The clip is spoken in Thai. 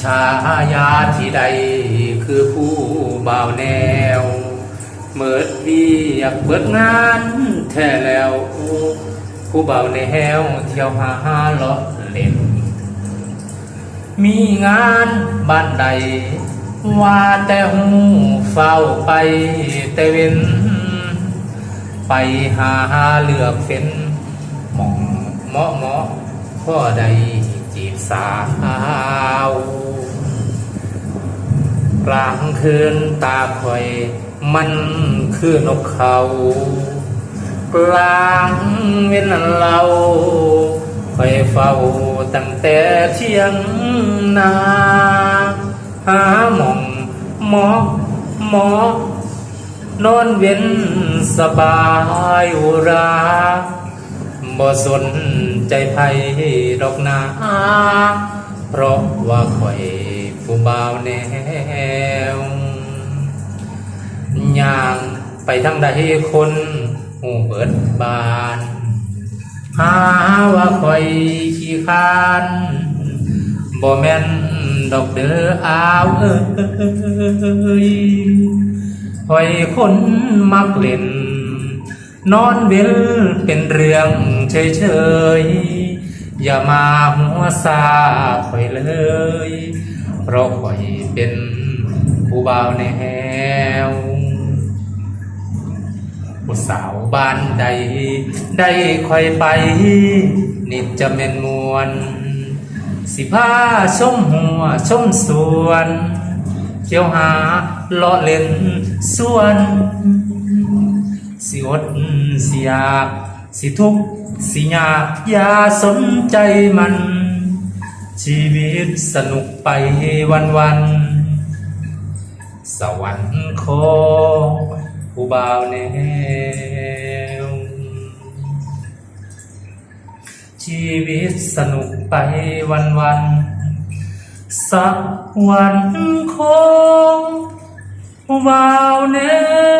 ชายาที่ใดคือผู้บ่าวแนว เมิดเวียกเบิดงานแท้แล้ว ผู้บ่าวแนวเที่ยวหาหาเลาะเล่น มีงานบ้านใด ว่าแต่หูเฝ้าไปแต่เว้น ไปหาเลือกเฟ้นหมองเหมาะเหมาะพ่อใด จีบสาวกลางคืนตาคอย มันคือนกเขากลางเว้นเราคอยเฝ้าตั้งแต่เที่ยงนาหาหมองหมอกหมอกนอนเว้นสบายอุราบ่สน ใจไผดอกนาเพราะว่าข่อยผู้บ่าวแนวย่างไปทางใดคนหูเบิดบานหาว่าคอยขี้คร้านบ่แม่นดอกเด้ออาวเอ้ยคอยคนมักเล่นนอนเว้นเป็นเรื่อง เฉยๆอย่ามาหัวซาคอยเลย เพราะคอยเป็นผู้บ่าวแนวผู้สาวบ้านใด ได้ค่อยไป นิดจะเม็นมวน สิพาชมหัวชมสวนเที่ยวหาเลาะเล่นสวน สิอดสิยาก สิทุกข์ สิยากอย่าสนใจมัน ชีวิตสนุกไปวันวัน สวรรค์ของผู้บ่าวแนวชีวิตสนุกไปวันวันสวรรค์ของผู้บ่าวแนว